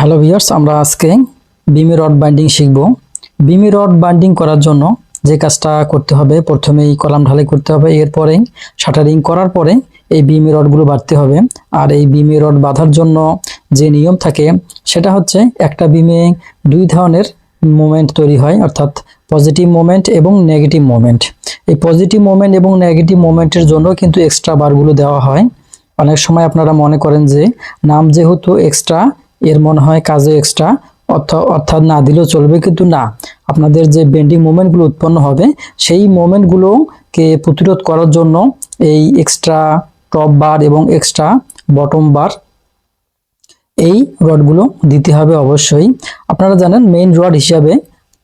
Hello viewers আমরা আজকে বিমি rod binding শিখব। বিমি রড বাইন্ডিং করার জন্য যে কাজটা করতে হবে, প্রথমেই কলাম ঢালাই করতে হবে, এরপরে শাটারিং করার পরে এই বিমি রডগুলো বাঁধতে হবে। আর এই বিমি রড বাঁধার জন্য যে নিয়ম থাকে, সেটা হচ্ছে একটা বিমে দুই ধরনের মোমেন্ট তৈরি হয়, অর্থাৎ পজিটিভ মোমেন্ট এবং নেগেটিভ মোমেন্ট এই পজিটিভ মোমেন্ট এবং নেগেটিভ মোমেন্টের জন্য কিন্তু এক্সট্রা বারগুলো দেওয়া হয়। অনেক সময় আপনারা মনে করেন যে, নাম যেহেতু এক্সট্রা এর মনে হয় কাজে এক্সট্রা অর্থাৎ না দিলেও চলবে, কিন্তু না, আপনাদের যে বেন্ডিং মোমেন্টগুলো উৎপন্ন হবে, সেই মোমেন্টগুলোকে প্রতিরোধ করার জন্য এই এক্সট্রা টপ বার এবং এক্সট্রা বটম বার এই রডগুলো দিতে হবে অবশ্যই। আপনারা জানেন মেইন রড হিসাবে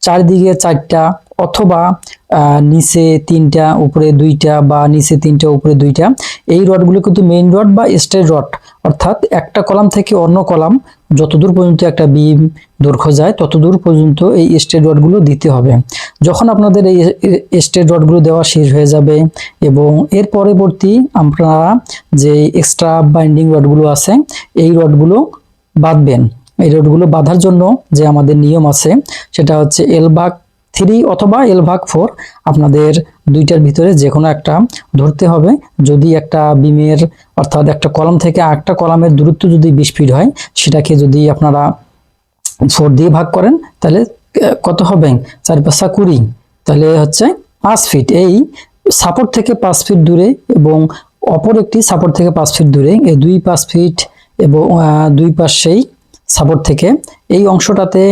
চারদিকে চারটা অথবা নিচে তিনটা, উপরে দুইটা বা নিচে তিনটা, উপরে দুইটা, এই রডগুলো কিন্তু মেইন রড বা স্ট্রেট রড অর্থাৎ একটা কলাম থেকে অন্য কলাম যতদূর পর্যন্ত একটা বিম দৈর্ঘ্য যায়, ততদূর পর্যন্ত এই স্ট্রেট রডগুলো দিতে হবে। যখন আপনাদের এই স্ট্রেট রডগুলো দেওয়া শেষ হয়ে যাবে এবং এর পরবর্তী আপনারা যে এক্সট্রা বাইন্ডিং রডগুলো আছে, এই রডগুলো বাঁধবেন। এই রডগুলো বাঁধার জন্য যে আমাদের নিয়ম আছে, সেটা হচ্ছে এল ভাগ থ্রি অথবা এল ভাগ ফোর আপনাদের দুইটার ভিতরে যে কোনো একটা ধরতে হবে। যদি একটা বিমের অর্থাৎ একটা কলাম থেকে একটা কলামের দূরত্ব যদি বিশ ফিট হয়, সেটাকে যদি আপনারা ফোর দিয়ে ভাগ করেন, তাহলে কত হবে? চার পাঁচা কুড়ি। তাহলে হচ্ছে পাঁচ ফিট এই সাপোর্ট থেকে পাঁচ ফিট দূরে এবং অপর একটি সাপোর্ট থেকে পাঁচ ফিট দূরে, এই দুই পাঁচ ফিট এবং দুই পাশেই সাপোর্ট থেকে এই অংশটাতে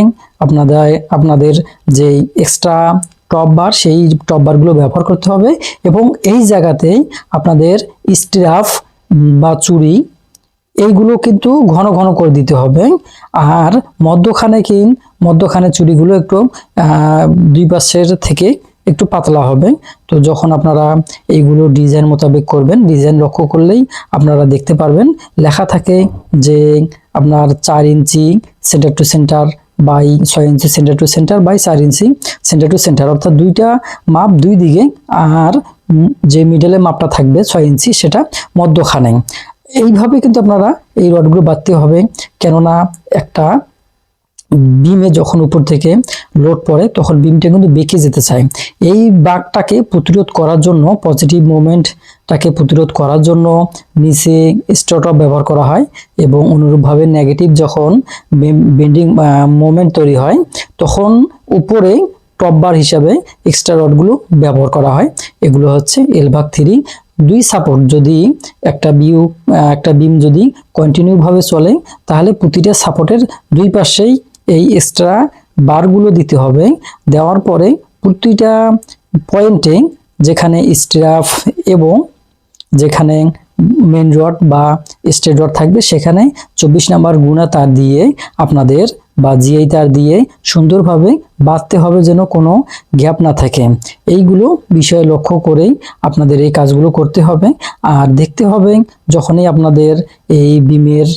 আপনাদের আপনাদের যে এক্সট্রা টপ বার সেই টপ বারগুলো ব্যবহার করতে হবে এবং এই জায়গাতেই আপনাদের স্ট্রাফ বা চুরি এইগুলো কিন্তু ঘন ঘন করে দিতে হবে। আর মধ্যখানে কি মধ্যখানে চুরিগুলো একটু দুই পাশের থেকে একটু পাতলা হবে। তো যখন আপনারা এইগুলো ডিজাইন মোতাবেক করবেন ডিজাইন লক্ষ্য করলেই আপনারা দেখতে পারবেন, লেখা থাকে যে আপনার চার inch centre to centre by ছয় inch centre to centre by চার ইঞ্চি সেন্টার টু সেন্টার অর্থাৎ দুইটা মাপ দুই দিকে আর যে মিডলে মাপটা থাকবে ছয় ইঞ্চি সেটা মধ্যখানে। এইভাবে কিন্তু আপনারা এই রডগুলো বাঁধতে হবে। কেননা একটা বিমে যখন উপর থেকে লোড পড়ে, তখন বিমটা কিন্তু বেঁকে যেতে চায়। এই বাঘটাকে প্রতিরোধ করার জন্য পজিটিভ মুভমেন্টটাকে প্রতিরোধ করার জন্য নিচে স্টটপ ব্যবহার করা হয় এবং অনুরূপভাবে নেগেটিভ যখন বেন্ডিং মোমেন্ট তৈরি হয়, তখন উপরে টপ বার হিসাবে এক্সট্রা রডগুলো ব্যবহার করা হয়। এগুলো হচ্ছে এল ভাগ থ্রি দুই সাপোর্ট যদি একটা বিউ একটা বিম যদি কন্টিনিউভাবে চলে, তাহলে প্রতিটা সাপোর্টের দুই পাশেই এই এক্সট্রা বারগুলো দিতে হবে। দেওয়ার পরে প্রতিটা পয়েন্টে যেখানে স্ট্রাফ এবং যেখানে মেন রড বা স্টেট রড থাকবে, সেখানে চব্বিশ নাম্বার গুণা তার দিয়ে আপনাদের বা জিআই তার দিয়ে সুন্দরভাবে বাঁধতে হবে যেন কোনো গ্যাপ না থাকে। এইগুলো বিষয় লক্ষ্য করেই আপনাদের এই কাজগুলো করতে হবে। আর দেখতে হবে যখনই আপনাদের এই বিমের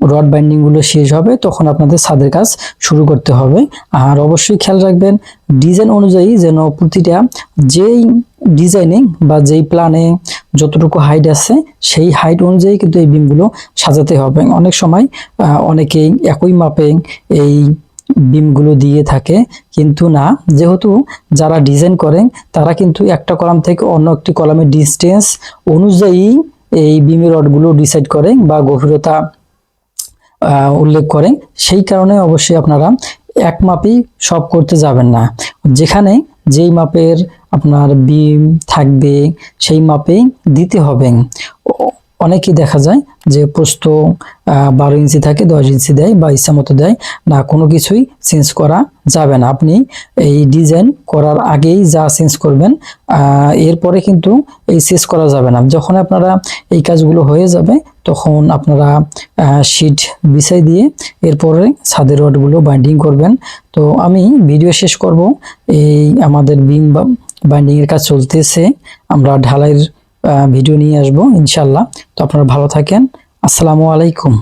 রড বাইন্ডিংগুলো শেষ হবে, তখন আপনাদের ছাদের কাজ শুরু করতে হবে। আর অবশ্যই খেয়াল রাখবেন, ডিজাইন অনুযায়ী যেন প্রতিটা যেই ডিজাইনিং বা যেই প্ল্যানে যতটুকু হাইট আছে, সেই হাইট অনুযায়ী কিন্তু এই বিমগুলো সাজাতে হবে। অনেক সময় অনেকেই একই মাপে এই বিমগুলো দিয়ে থাকে, কিন্তু না, যেহেতু যারা ডিজাইন করেন, তারা কিন্তু একটা কলাম থেকে অন্য একটি কলামের ডিস্টেন্স অনুযায়ী এই বিমের রডগুলো ডিসাইড করে বা গভীরতা উল্লেখ করেন, সেই কারণে অবশ্যই আপনারা এক মাপেই সব করতে যাবেন না। যেখানে যেই মাপের আপনার বিম থাকবে, সেই মাপেই দিতে হবে। অনেকেই দেখা যায় যে প্রস্থ আহ, বারো ইঞ্চি থাকে দশ ইঞ্চি দেয় বা ইচ্ছা মতো দেয়। না কোনো কিছুই চেঞ্জ করা যাবে না। আপনি এই ডিজাইন করার আগেই যা চেঞ্জ করবেন এরপরে কিন্তু এই চেঞ্জ করা যাবে না। যখন আপনারা এই কাজগুলো হয়ে যাবে তখন আপনারা শিট বিছাই দিয়ে এরপরে ছাদের রডগুলো বাইন্ডিং করবেন। তো আমি ভিডিও শেষ করব। এই আমাদের বিম বাইন্ডিং এর কাজ চলতেছে। আমরা ঢালাইয়ের ভিডিও নিয়ে আসব ইনশাল্লাহ। তো আপনারা ভালো থাকেন। আসসালামু আলাইকুম।